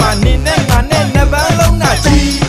မှာနင်းနဲ့ငါနဲ့နှစ်ပန်းလုံးကကြီး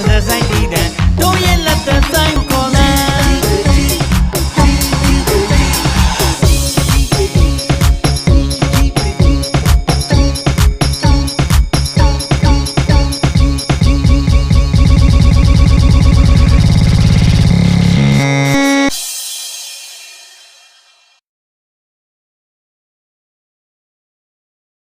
But there's ain't